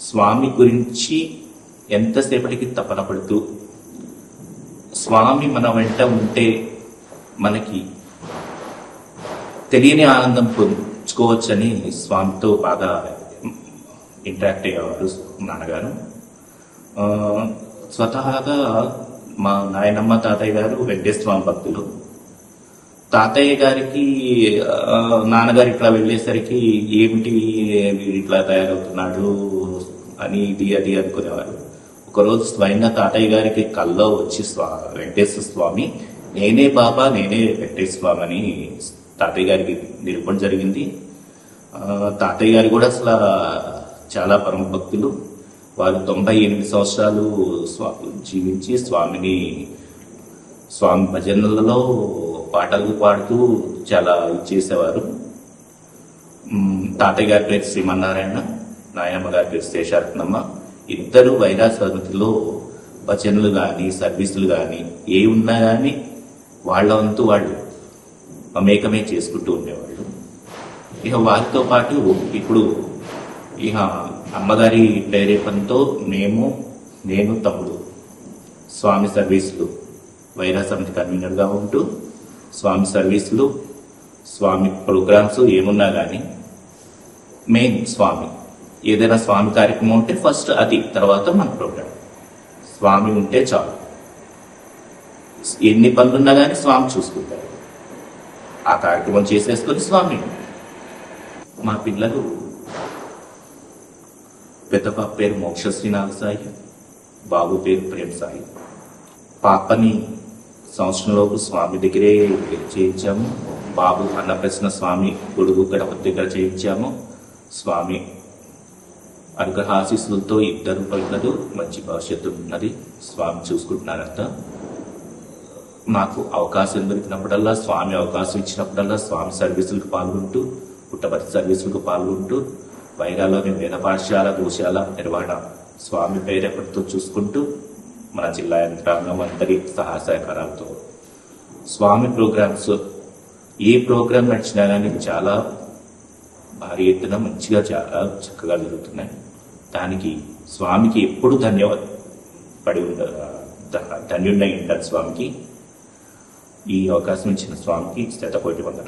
స్వామి గురించి ఎంతసేపటికి తపన పడుతూ స్వామి మన వెంట ఉంటే మనకి తెలియని ఆనందం పొందుకోవచ్చని స్వామితో బాగా ఇంటరాక్ట్ అయ్యేవారు నాన్నగారు. స్వతహాగా మా నాయనమ్మ తాతయ్య గారు వెంకటేశ్వర స్వామి భక్తులు తాతయ్య గారికి నాన్నగారు ఇట్లా వెళ్ళేసరికి ఏమిటి వీడు ఇట్లా తయారవుతున్నాడు అని ఇది అది అనుకునేవారు. ఒకరోజు స్వయంగా తాతయ్య గారికి కల్లో వచ్చి స్వా వెంకటేశ్వర స్వామి నేనే బాబా నేనే వెంకటేశ్వర స్వామి అని తాతయ్య గారికి నిరూపణ జరిగింది. తాతయ్య గారు కూడా అసలు చాలా పరమ భక్తులు వారు తొంభై ఎనిమిది సంవత్సరాలు స్వా జీవించి స్వామిని స్వామి భజనలలో పాటలు పాడుతూ చాలా చేసేవారు. తాతయ్య గారి పేరు శ్రీమన్నారాయణ నాయమ్మ గారి పేరు శేషారత్నమ్మ. ఇద్దరు వైరా సమితిలో భజనలు కానీ సర్వీసులు కానీ ఏ ఉన్నా కానీ వాళ్ళ వంతు వాళ్ళు మమేకమే చేసుకుంటూ ఉండేవాళ్ళు. ఇక వారితో పాటు ఇప్పుడు ఇక అమ్మగారి ప్రేరేపణతో మేము నేను తమ్ముడు స్వామి సర్వీసులు వైరా సమితి కన్వీనర్గా ఉంటూ స్వామి సర్వీసులు స్వామి ప్రోగ్రామ్స్ ఏమున్నా కానీ మెయిన్ స్వామి. ఏదైనా స్వామి కార్యక్రమం ఉంటే ఫస్ట్ అది తర్వాత మన ప్రోగ్రామ్. స్వామి ఉంటే చాలు. ఎన్ని పనులున్నా కానీ స్వామి చూసుకుంటారు ఆ కార్యక్రమం చేసేసుకొని స్వామి మా పిల్లలు పెద్ద పాప పేరు మోక్షశ్రీ నాగసాయి బాబు పేరు ప్రేమ్ సాయి. పాపని సంవత్సరంలోపు స్వామి దగ్గరే చేయించాము. బాబు అన్నప్రసన్న స్వామి గొడుగు గడప దగ్గర చేయించాము. స్వామి అనుగ్రహాశీస్సులతో ఇద్దరు పిల్లలు మంచి భవిష్యత్తు ఉన్నది. స్వామి చూసుకుంటున్నారంట. నాకు అవకాశం దొరికినప్పుడల్లా స్వామి అవకాశం ఇచ్చినప్పుడల్లా స్వామి సర్వీసులకు పాల్గొంటూ పుట్టపర్తి సర్వీసులకు పాల్గొంటూ వైరాలోని వేద పాఠశాల గోశాల నిర్వహణ స్వామి ప్రేరేపణతో చూసుకుంటూ మన జిల్లా యంత్రాంగం అందరికీ సహాయ సహకారాలతో స్వామి ప్రోగ్రామ్స్ ఏ ప్రోగ్రామ్ నడిచినా కానీ చాలా భారీ ఎత్తున మంచిగా చాలా చక్కగా జరుగుతున్నాయి దానికి స్వామికి ఎప్పుడు ధన్యవాద పడి ఉండ ధన్యున్నై ఉంటారు స్వామికి ఈ అవకాశం ఇచ్చిన స్వామికి శతకోటి వందనాలు